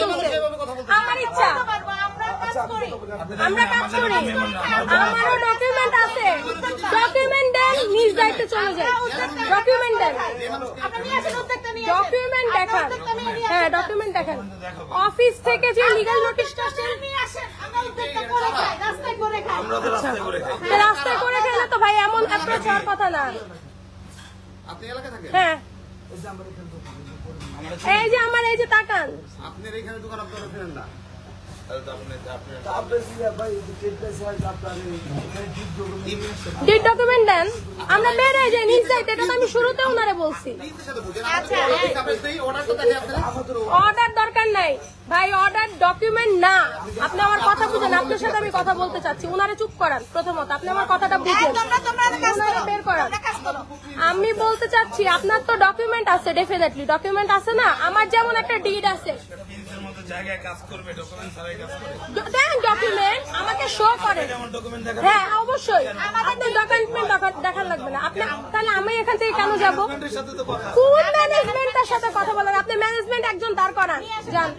ছবি তুলছে আমার ইচ্ছা। আমরা কাজ করি। আমারও ডকুমেন্ট আছে। ডকুমেন্ট দেন নিজ দায়িত্বে চলে যায় ডকুমেন্ট দেন ডকুমেন্ট দেখান। হ্যাঁ ডকুমেন্ট দেখান। অফিস থেকে যে লিগাল নোটিশটা আসে আমরা তো রাস্তায় করে খাই। তো খেলে তো ভাই এমন অ্যাপ্রোচ হওয়ার কথা না। আপনি এলাকায় থাকেন? হ্যাঁ। এই যে আমার এই যে তাকান। আপনার এখানে দোকান আপনারা ফেরেন না। ডিট ডকুমেন্ট দেন আমরা বেড়ে যাই নিজ দায়িত্ব এটা তো আমি শুরুতে ওনারে বলছি। নিজের সাথে বুঝেন আপনার সেই অর্ডারটা দেখে আপনারা অর্ডার দরকার নাই। ভাই অর্ডার ডকুমেন্ট না। আপনি আমার কথা বুঝেন আপনার সাথে আমি কথা বলতে চাচ্ছি। উনারে চুপ করান প্রথমত। আপনি আমার কথাটা বুঝেন। বের করান। আমি বলতে চাচ্ছি আপনার তো ডকুমেন্ট আছে ডেফিনেটলি ডকুমেন্ট আছে না? আমার যেমন একটা ডিড আছে। জায়গায় কাজ করবে ডকুমেন্ট ছাড়াই কাজ করে দেন ডকুমেন্ট আমাকে শো করেন। ডকুমেন্ট হ্যাঁ অবশ্যই। আপনার ডকুমেন্ট দেখার লাগবে না। আপনি তাহলে আমি এখান থেকে কেন যাব? সাথে কথা। কোন ম্যানেজমেন্টের সাথে কথা বলেন? আপনি ম্যানেজমেন্ট একজন দাঁড় করান। যান।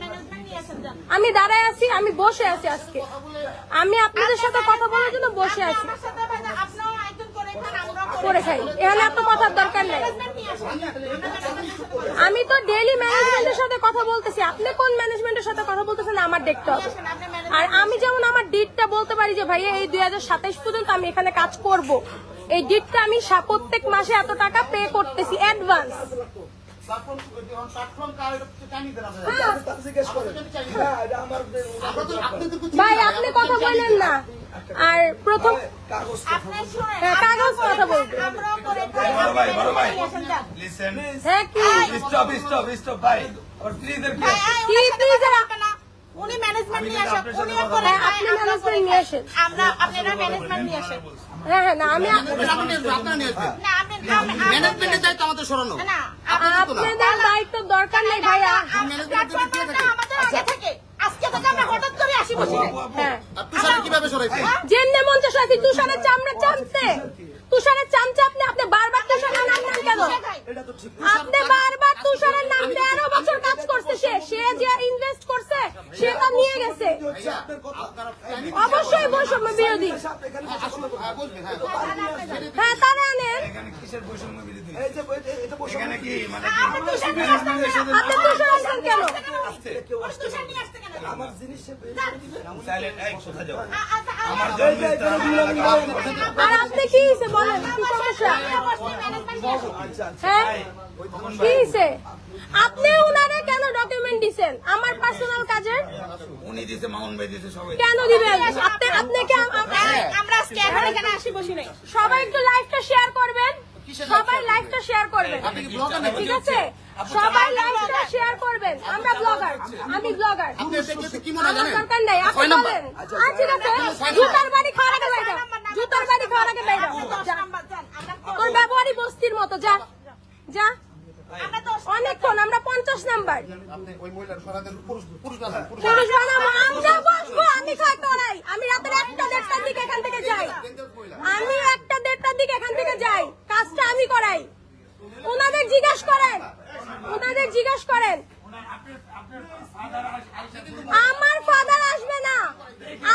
আমি দাঁড়ায় আছি আমি বসে আছি আজকে। আমি আপনাদের সাথে কথা বলার জন্য বসে আছি। করে খাই। এখানে এত কথার দরকার নেই। আমি তো ডেইলি ম্যানেজমেন্টের সাথে কথা বলতেছি। আপনি কোন ম্যানেজমেন্টের সাথে কথা বলতেছেন আমার দেখতে হবে। আর আমি যেমন আমার ডিটটা বলতে পারি যে ভাইয়া এই দুই পর্যন্ত আমি এখানে কাজ করব। এই ডিটটা আমি প্রত্যেক মাসে এত টাকা পে করতেছি অ্যাডভান্স ভাই আপনি কথা বলেন না। আর প্রথম হ্যাঁ, কাগজ কথা বলবে। বড় ভাই বড় ভাই লিসেন হ্যাঁ কি স্টপ স্টপ স্টপ ভাই আর প্লিজ এর কি কি প্লিজ উনি ম্যানেজমেন্ট নিয়ে আসেন। আপনার সাথে উনিও করে হ্যাঁ, আপনি ম্যানেজমেন্ট নিয়ে আসেন। আমরা আপনারা ম্যানেজমেন্ট নিয়ে আসেন। হ্যাঁ হ্যাঁ না আমি আপ- আপনারা নিয়ে আসবেন। না আপনি ম্যানেজমেন্টের দায়িত্ব আমাদের সরানো। না আপনাদের দায়িত্ব দরকার নেই ভাইয়া। আমাদের আগে থেকে। আজকে থেকে আমরা হঠাৎ করে আসি বসি নাই। হ্যাঁ। মন চাষ তুষারের চামড়া চামছে তুষারের চামচে আপনি আপনি বারবার তুষারের নাম নেন কেন? আপনি বারবার তুষারের নাম বছর কাজ করছে সে। সে যে ইনভেস্ট সে তো নিয়ে গেছে অবশ্যই বৈষম্য বিরোধী হ্যাঁ, বলবেন হ্যাঁ হ্যাঁ তারা আনেন মানে আপনি। আর কি বলেন কি সমস্যা। হ্যাঁ কি আপনি দিছেন আমার পার্সোনাল কাজের? উনি মামুন ভাই দিছে সবাই। কেন দিবেন? আপনি আপনি কি আম- আম- হ্যাঁ, আমরা আজকে এখন এখানে আসি বসি নাই। সবাই একটু লাইভটা শেয়ার করবেন। সবাই লাইভটা শেয়ার করবেন। আপনি কি ব্লগার নাকি? ঠিক আছে? সবাই লাইভটা শেয়ার করবেন। আমরা ব্লগার আমি ব্লগার আমার দরকার নাই। আপনি বলেন। আচ্ছা ঠিক আছে। জুতার বাড়ি খাওয়ার আগে বাইরে জুতার বাড়ি খাওয়ার আগে বাইরে আমরা তোর ব্যবহারই বস্তির মতো। যা। যা। আমরা অনেকক্ষণ আমরা পঞ্চাশ নাম্বার। আপনি ওই মহিলার সরাতেন পুরুষ পুরুষ বানান পুরুষ পুরুষ বানাবো আমরা বসবো আমি খাই করাই আমি রাতের একটা দেড়টার দিকে এখান থেকে যাই। আমি একটা দেড়টার দিকে এখান থেকে যাই। কাজটা আমি করাই। ওনাদের জিজ্ঞাস করেন। ওনাদের জিজ্ঞাস করেন। আমার ফাদার আসবে না।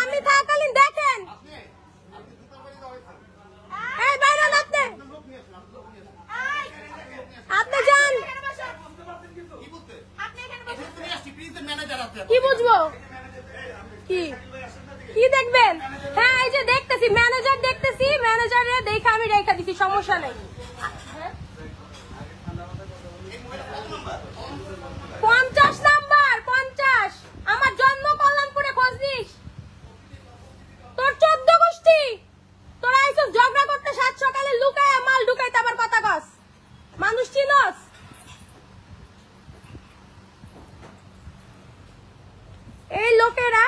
আমি থাকালীন দেখেন এই বাইরেন আপনি আপনি যান আপনি এখানে বসে ম্যানেজার আছে কি বুঝব? কি? কি দেখবেন? হ্যাঁ এই যে দেখতেছি ম্যানেজার দেখতেছি ম্যানেজারে দেখে আমি রেখা দিছি, সমস্যা নেই পঞ্চাশ নাম্বার পঞ্চাশ আমার জন্ম কল্যাণপুরে খোঁজ নিস তোর চোদ্দ গোষ্ঠী তোরা এইসব ঝগড়া করতে সাত সকালে লুকায় মাল ঢুকাইতে আবার কথা কস মানুষ চিনস এই লোকেরা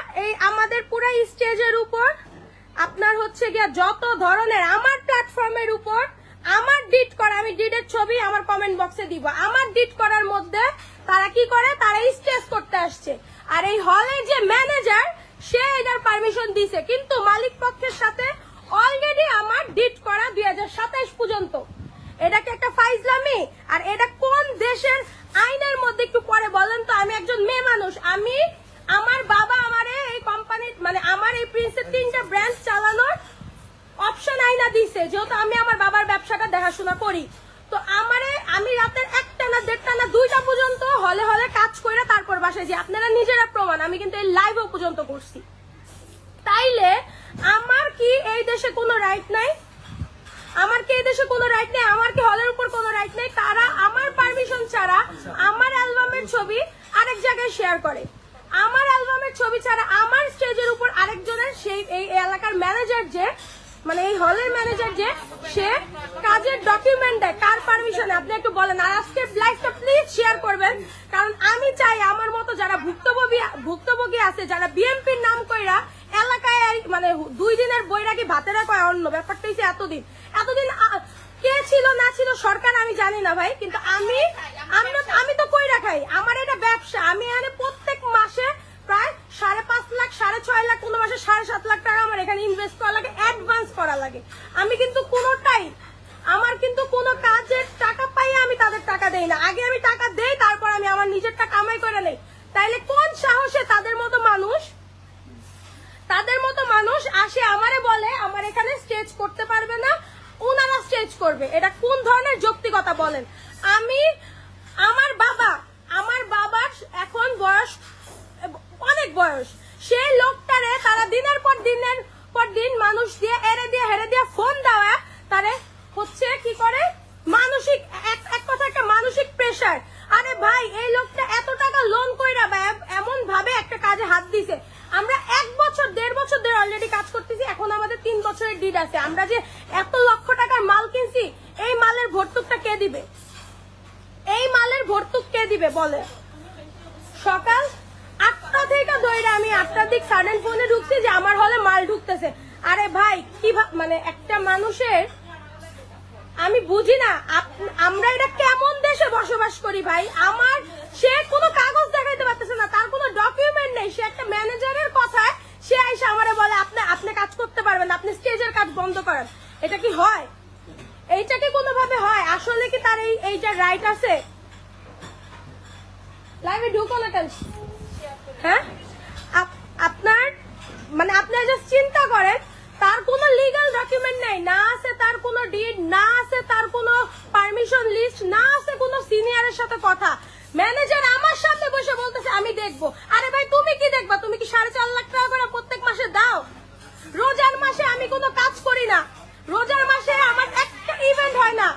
আমাদের পুরো স্টেজের উপর, আপনার হচ্ছে গিয়া যত ধরনের আমার প্ল্যাটফর্মের উপর, আমার ডিট করা, আমি ডিটের ছবি আমার কমেন্ট বক্সে দিব। আমার ডিট করার মধ্যে তারা কি করে? তারা স্টেজ করতে আসছে। আর এই হলের যে ম্যানেজার সে এটার পারমিশন দিছে। কিন্তু মালিক পক্ষের সাথে অলরেডি আমার ডিট করা দুই পর্যন্ত। এটা কি একটা ফাইজলামি? আর এটা কোন দেশের আইনের মধ্যে একটু পরে বলেন তো, আমি একজন মেয়ে মানুষ। আমি, আমার বাবা আমারে কোম্পানির মানে আমার এই প্রিন্সের তিনটা ব্র্যান্ড চালানোর অপশন আইনা দিছে, যেহেতু আমি আমার বাবার ব্যবসাটা দেখাশোনা করি। তো আমারে আমি রাতের একটা না দেড়টা না দুইটা পর্যন্ত হলে হলে কাজ করে তারপর বাসায় যে আপনারা নিজেরা প্রমাণ, আমি কিন্তু এই লাইভও পর্যন্ত করছি। তাইলে আমার কি এই দেশে কোনো রাইট নাই? আমার কি এই দেশে কোনো রাইট নেই? আমার কি হলের উপর কোনো রাইট নেই? তারা আমার পারমিশন ছাড়া আমার অ্যালবামের ছবি আরেক জায়গায় শেয়ার করে। আমার ছবি ছাড়া আমার স্টেজের উপর আরেকজনের সেই এই এলাকার ম্যানেজার যে মানে এই হলের ম্যানেজার যে, সে কাজের ডকুমেন্ট দেয় কার পারমিশনে আপনি একটু বলেন, আর আজকের লাইভটা প্লিজ শেয়ার করবেন, কারণ আমি চাই আমার মতো যারা ভুক্তভোগী ভুক্তভোগী আছে, যারা বিএনপির নাম কইরা এলাকায় মানে দুই দিনের বৈরাগী ভাতেরা কয় অন্য ব্যাপারটা হচ্ছে এতদিন। এতদিন কে ছিল, না ছিল সরকার আমি জানি না ভাই, কিন্তু আমি আমি তো কই রাখাই আমার এটা ব্যবসা, আমি এখানে প্রত্যেক মাসে প্রায় সাড়ে পাঁচ লাখ সাড়ে ছয় লাখ কোনো মাসে সাড়ে সাত লাখ টাকা আমার এখানে ইনভেস্ট করা লাগে অ্যাডভান্স করা লাগে। আমি কিন্তু কোনোটাই, আমার কিন্তু কোনো কাজের টাকা পাই আমি তাদের টাকা দেই না। আগে আমি টাকা দেই, তারপর আমি আমার নিজেরটা কামাই করে নেই। তাইলে কোন সাহসে তাদের মতো মানুষ, তাদের মতো মানুষ আসে আমারে বলে, আমার এখানে স্টেজ করতে পারবে না। ওনারা স্টেজ করবে। এটা কোন ধরনের যৌক্তিকতা বলেন? আমি, আমার বাবা, আমার বাবার এখন বয়স, অনেক বয়স। তারা দিনের পর দিনের পর দিন মানুষ দিয়ে এরে দিয়ে হেরে দিয়ে ফোন দেওয়া তারে হচ্ছে কি করে? মানসিক, এক কথা একটা মানসিক প্রেশার আরে ভাই, এই লোকটা এত টাকা লোন কইরা বা এমন ভাবে একটা কাজে হাত দিছে। আমরা এক বছর, দেড় বছর ধরে অলরেডি কাজ করতেছি, এখন আমাদের তিন বছরের ডিড আছে। আমরা যে এত লক্ষ টাকার মাল কিনছি, এই মালের ভর্তুকটা কে দিবে? এই মালের ভর্তুক কে দিবে বলে? সকাল থেকে ধরে আমি আটটার দিক সাডেন ফোনে ঢুকছি যে আমার হলে মাল ঢুকতেছে। আরে ভাই, কি মানে একটা মানুষের, আমি বুঝি না আমরা এটা কেমন দেশে বসবাস করি ভাই? আমার, সে কোনো কাগজ দেখাইতে পারতেছে না, তার কোনো ডকুমেন্ট নেই। সে একটা ম্যানেজারের কথায়, সে আইসা আমারে বলে, আপনি আপনি কাজ করতে পারবেন আপনি স্টেজের কাজ বন্ধ করেন। এটা কি হয়? এইটা কি কোনোভাবে হয়? আসলে কি তার এই এইটা রাইট আছে? লাইভে ঢুকো না কেন? হ্যাঁ? আপ- আপনার মানে আপনি জাস্ট চিন্তা করেন, তার কোনো লিগ্যাল ডকুমেন্ট নাই, না আছে তার কোনো ডিড না আছে তার কোনো পারমিশন লিস্ট না আছে কোনো সিনিয়রের সাথে কথা। ম্যানেজার আমার সামনে বসে বলতেছে, আমি দেখব আরে ভাই তুমি কি দেখবা তুমি কি সাড়ে চার লাখ টাকা করে প্রত্যেক মাসে দাও রোজার মাসে আমি কোনো কাজ করি না রোজার মাসে আমার একটা ইভেন্ট হয় না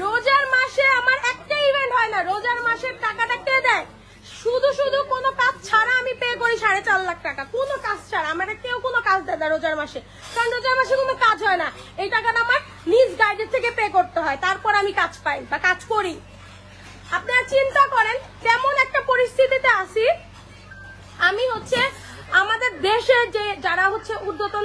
রোজার মাসে আমার একটা ইভেন্ট হয় না রোজার মাসের টাকাটা কে দেয় শুধু শুধু কোনো কাজ ছাড়া আমি পে করি সাড়ে চার লাখ টাকা। কোনো কাজ ছাড়া আমার কেউ কোনো কাজ দেয় না রোজার মাসে। কারণ রোজার মাসে কোনো কাজ হয় না। এই টাকাটা আমার নিজ গাইডের থেকে পে করতে হয়। তারপর আমি কাজ পাই বা কাজ করি। আপনারা চিন্তা করেন, কেমন একটা পরিস্থিতিতে আসি আমি হচ্ছে আমাদের দেশে যে, যারা হচ্ছে ঊর্ধ্বতন